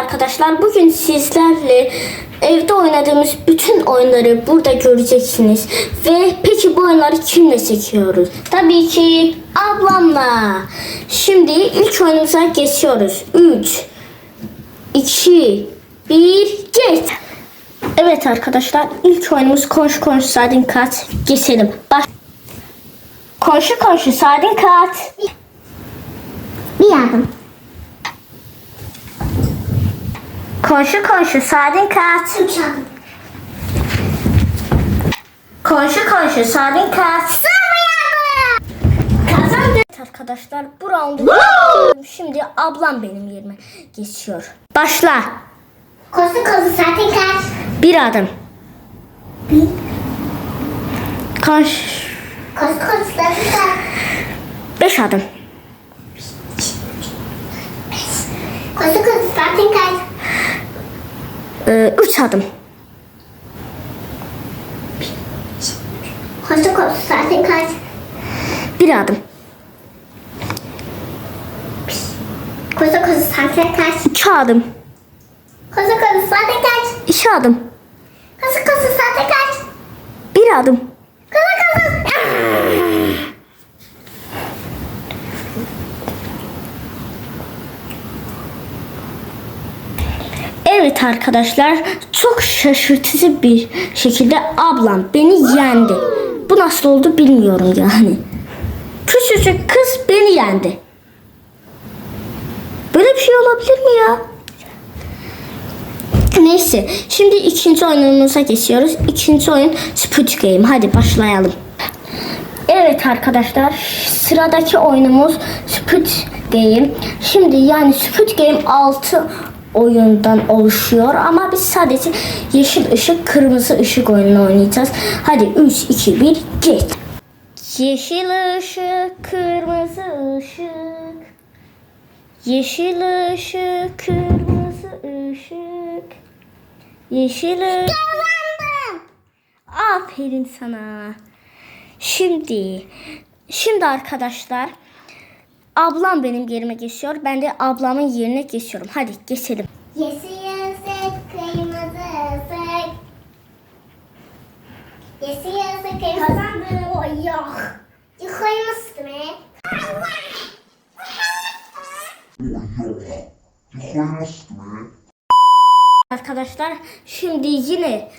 arkadaşlar bugün sizlerle evde oynadığımız bütün oyunları burada göreceksiniz. Ve peki bu oyunları kimle çekiyoruz? Tabii ki ablamla. Şimdi ilk oyunumuza geçiyoruz. 3, 2, 1, geç. Evet arkadaşlar ilk oyunumuz komşu komşu sardin kat. Geçelim. Baş. Komşu komşu sardin kat. Bir yardım. Komşu komşu sardin kat. Komşu komşu sardin kat. Kazandı. Evet arkadaşlar bu roundu şimdi ablam benim yerime geçiyor. Başla. Kosu kosu zaten kaç. Bir adım. Koş. Kosu kosu zaten kaç. Beş adım. Kosu kosu zaten kaç. Ee, üç adım. Kosu kosu zaten kaç. Bir adım. Kosu kosu zaten kaç. İki adım. Kosu kosu zaten kaç. İki adım. Kosu kosu zaten kaç. Bir adım. Kosu kosu. Arkadaşlar çok şaşırtıcı bir şekilde ablam beni yendi. Bu nasıl oldu bilmiyorum yani. Küçücük kız beni yendi. Böyle bir şey olabilir mi ya? Neyse şimdi ikinci oyunumuza geçiyoruz. İkinci oyun Sput Game. Hadi başlayalım. Evet arkadaşlar sıradaki oyunumuz Sput Game. Şimdi yani Sput Game 6 oyundan oluşuyor ama biz sadece yeşil ışık kırmızı ışık oyununu oynayacağız. Hadi 3 2 1 geç. Yeşil ışık kırmızı ışık. Yeşil ışık kırmızı ışık. Yeşil ışık. Kazandım. Aferin sana. Şimdi, şimdi arkadaşlar ablam benim yerime geçiyor. Ben de ablamın yerine geçiyorum. Hadi geçelim. Yeşil ışık, kırmızı ışık. Yeşil ışık, kırmızı yok. Yıkaymıştım he. Arkadaşlar şimdi yine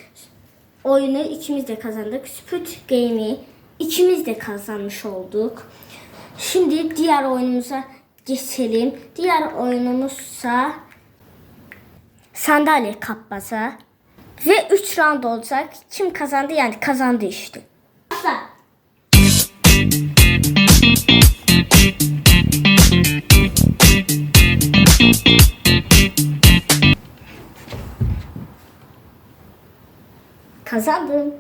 oyunu ikimiz de kazandık. Sput Game'i ikimiz de kazanmış olduk. Şimdi diğer oyunumuza geçelim. Diğer oyunumuzsa sandalye kapmaca. Ve 3 round olacak. Kim kazandı yani kazandı işte. Başla. Kazandım.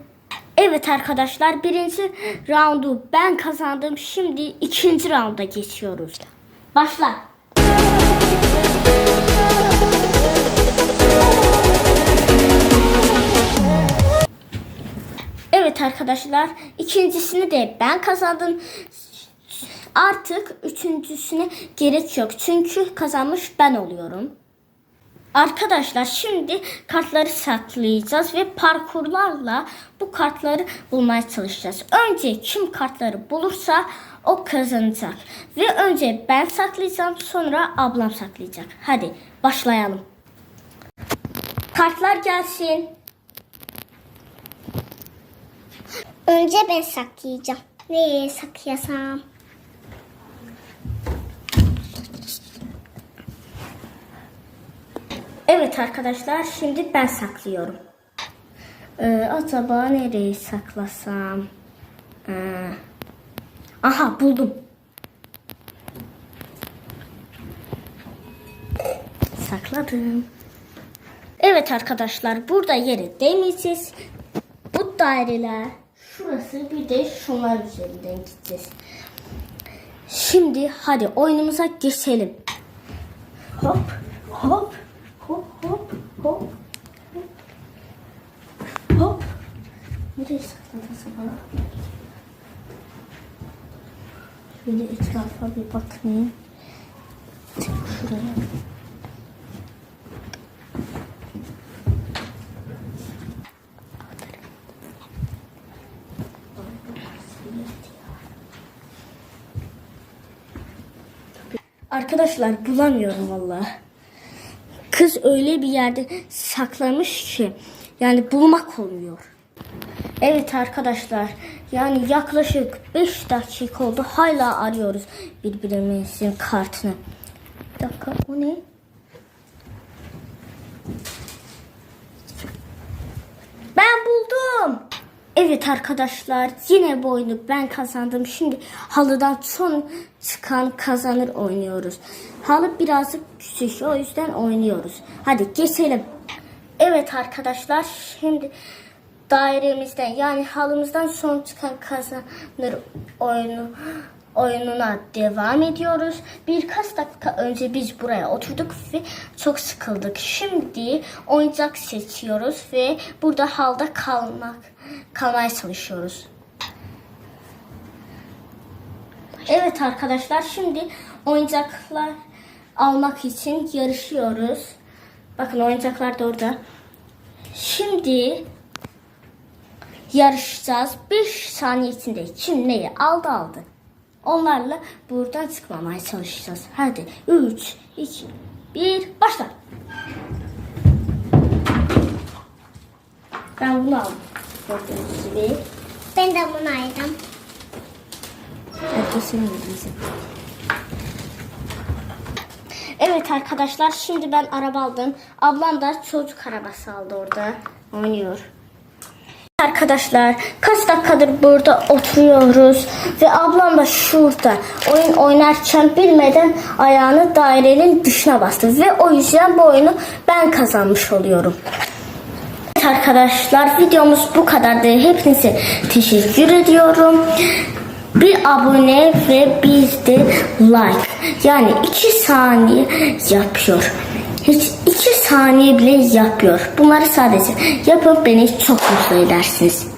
Evet arkadaşlar birinci roundu ben kazandım. Şimdi ikinci rounda geçiyoruz. Başla. Evet arkadaşlar ikincisini de ben kazandım. Artık üçüncüsüne gerek yok. Çünkü kazanmış ben oluyorum. Arkadaşlar şimdi kartları saklayacağız ve parkurlarla bu kartları bulmaya çalışacağız. Önce kim kartları bulursa o kazanacak. Ve önce ben saklayacağım sonra ablam saklayacak. Hadi başlayalım. Kartlar gelsin. Önce ben saklayacağım. Nereye saklayasam? Evet arkadaşlar şimdi ben saklıyorum. Ee, acaba nereye saklasam? Ee, aha buldum. Sakladım. Evet arkadaşlar burada yere değmeyeceğiz. Bu daireler şurası bir de şunlar üzerinden gideceğiz. Şimdi hadi oyunumuza geçelim. Hop hop Hop hop hop. Hop. Nereye sakladın bana? Şöyle etrafa bir bakmayın. Çık şuraya. Arkadaşlar bulamıyorum vallahi. Kız öyle bir yerde saklamış ki yani bulmak olmuyor. Evet arkadaşlar yani yaklaşık 5 dakika oldu hala arıyoruz birbirimizin kartını. Bir dakika o ne? Ben buldum. Evet arkadaşlar yine bu oyunu ben kazandım. Şimdi halıdan son çıkan kazanır oynuyoruz. Halı birazcık küçük o yüzden oynuyoruz. Hadi geçelim. Evet arkadaşlar şimdi dairemizden yani halımızdan son çıkan kazanır oyunu oyununa devam ediyoruz. Birkaç dakika önce biz buraya oturduk ve çok sıkıldık. Şimdi oyuncak seçiyoruz ve burada halda kalmak kalmaya çalışıyoruz. Evet arkadaşlar şimdi oyuncaklar almak için yarışıyoruz. Bakın oyuncaklar da orada. Şimdi yarışacağız. 5 saniye içinde kim neyi aldı aldı. Onlarla buradan çıkmamaya çalışacağız. Hadi 3, 2, 1 başla. Ben bunu aldım. Gördüğünüz gibi. Ben de bunu aldım. Evet arkadaşlar şimdi ben araba aldım. Ablam da çocuk arabası aldı orada. Oynuyor. Arkadaşlar kaç dakikadır burada oturuyoruz ve ablam da şurada oyun oynarken bilmeden ayağını dairenin dışına bastı ve o yüzden bu oyunu ben kazanmış oluyorum. Evet arkadaşlar videomuz bu kadardı. Hepinize teşekkür ediyorum. Bir abone ve bir de like. Yani iki saniye yapıyor. Hiç iki saniye bile yapıyor. Bunları sadece yapıp beni çok mutlu edersiniz.